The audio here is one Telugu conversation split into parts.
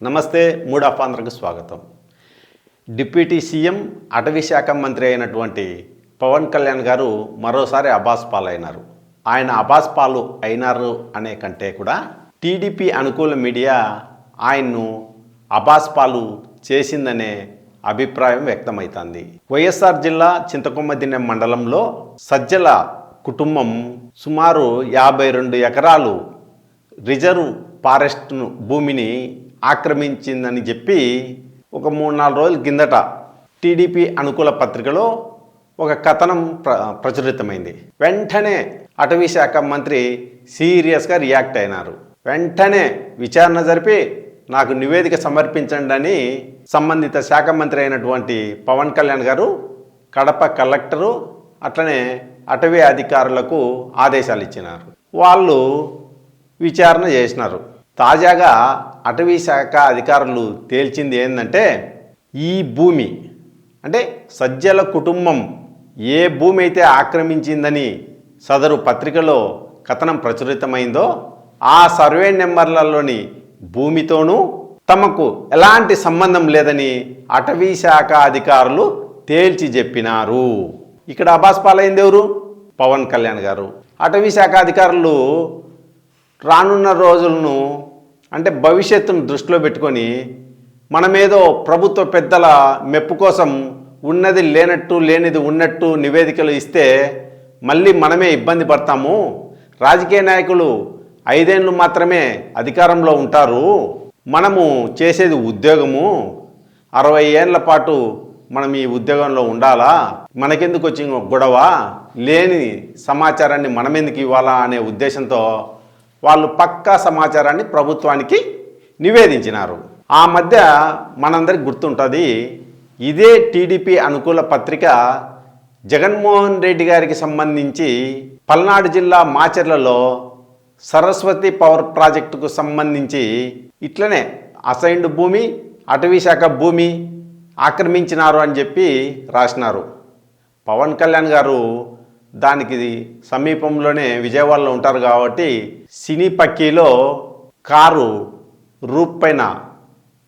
నమస్తే మూడ్ ఆఫ్ ఆంధ్రకు స్వాగతం. డిప్యూటీ సీఎం అటవీ శాఖ మంత్రి అయినటువంటి పవన్ కళ్యాణ్ గారు మరోసారి అబాస్ పాలైనారు. ఆయన అబాస్ పాలు అయినారు అనే కంటే కూడా టీడీపీ అనుకూల మీడియా ఆయన్ను అబాస్ పాలు చేసిందనే అభిప్రాయం వ్యక్తమవుతుంది వైఎస్ఆర్ జిల్లా చింతకొమ్మదిన్నె మండలంలో సజ్జల కుటుంబం సుమారు యాభై రెండు ఎకరాలు రిజర్వ్ ఫారెస్ట్ను భూమిని ఆక్రమించిందని చెప్పి ఒక మూడు నాలుగు రోజుల కిందట టీడీపీ అనుకూల పత్రికలో ఒక కథనం ప్ర ప్రచురితమైంది. వెంటనే అటవీ శాఖ మంత్రి సీరియస్గా రియాక్ట్ అయినారు. వెంటనే విచారణ జరిపి నాకు నివేదిక సమర్పించండి అని సంబంధిత శాఖ మంత్రి అయినటువంటి పవన్ కళ్యాణ్ గారు కడప కలెక్టరు అట్లనే అటవీ అధికారులకు ఆదేశాలు ఇచ్చినారు. వాళ్ళు విచారణ చేసినారు. తాజాగా అటవీ శాఖ అధికారులు తేల్చింది ఏంటంటే ఈ భూమి అంటే సజ్జల కుటుంబం ఏ భూమి అయితే ఆక్రమించిందని సదరు పత్రికలో కథనం ప్రచురితమైందో ఆ సర్వే నెంబర్లలోని భూమితోనూ తమకు ఎలాంటి సంబంధం లేదని అటవీ శాఖ అధికారులు తేల్చి చెప్పినారు. ఇక్కడ అబాస్ పాలైంది ఎవరు పవన్ కళ్యాణ్ గారు. అటవీ శాఖ అధికారులు రానున్న రోజులను అంటే భవిష్యత్తును దృష్టిలో పెట్టుకొని మనమేదో ప్రభుత్వ పెద్దల మెప్పు కోసం ఉన్నది లేనట్టు లేనిది ఉన్నట్టు నివేదికలు ఇస్తే మళ్ళీ మనమే ఇబ్బంది పడతాము. రాజకీయ నాయకులు ఐదేళ్ళు మాత్రమే అధికారంలో ఉంటారు. మనము చేసేది ఉద్యోగము. అరవై ఏళ్ళ పాటు మనం ఈ ఉద్యోగంలో ఉండాలా? మనకెందుకు వచ్చి గొడవ? లేని సమాచారాన్ని మనమెందుకు ఇవ్వాలా అనే ఉద్దేశంతో వాళ్ళు పక్కా సమాచారాన్ని ప్రభుత్వానికి నివేదించినారు. ఆ మధ్య మనందరికి గుర్తుంటుంది ఇదే టీడీపీ అనుకూల పత్రిక జగన్మోహన్ రెడ్డి గారికి సంబంధించి పల్నాడు జిల్లా మాచర్లలో సరస్వతి పవర్ ప్రాజెక్టుకు సంబంధించి ఇట్లనే అసైన్డ్ భూమి అటవీ శాఖ భూమి ఆక్రమించినారు అని చెప్పి రాసినారు. పవన్ కళ్యాణ్ గారు దానికి సమీపంలోనే విజయవాడలో ఉంటారు కాబట్టి సినీ పక్కీలో కారు రూప్ పైన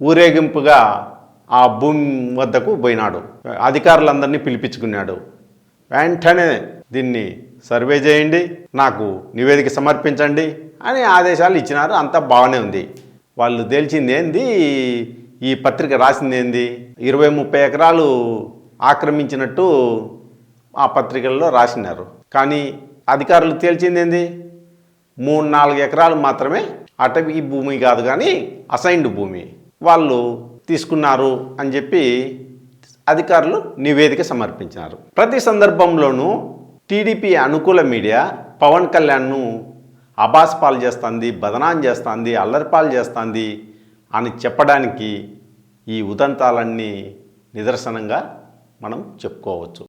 ఊరేగింపుగా ఆ భూమి వద్దకు పోయినాడు. అధికారులందరినీ పిలిపించుకున్నాడు. వెంటనే దీన్ని సర్వే చేయండి నాకు నివేదిక సమర్పించండి అని ఆదేశాలు ఇచ్చినారు. అంతా బాగానే ఉంది. వాళ్ళు తేల్చింది ఏంది? ఈ పత్రిక రాసింది ఏంది? ఇరవై ముప్పై ఎకరాలు ఆక్రమించినట్టు ఆ పత్రికల్లో రాసినారు. కానీ అధికారులు తేల్చింది ఏంది మూడు నాలుగు ఎకరాలు మాత్రమే అటవీ భూమి కాదు కానీ అసైన్డ్ భూమి. వాళ్ళు తీసుకున్నారు అని చెప్పి అధికారులు నివేదిక సమర్పించినారు. ప్రతి సందర్భంలోనూ టీడీపీ అనుకూల మీడియా పవన్ కళ్యాణ్ను అబాస్ పాలు చేస్తుంది బదనాన్ చేస్తుంది అల్లరిపాలు చేస్తుంది అని చెప్పడానికి ఈ ఉదంతాలన్నీ నిదర్శనంగా మనం చెప్పుకోవచ్చు.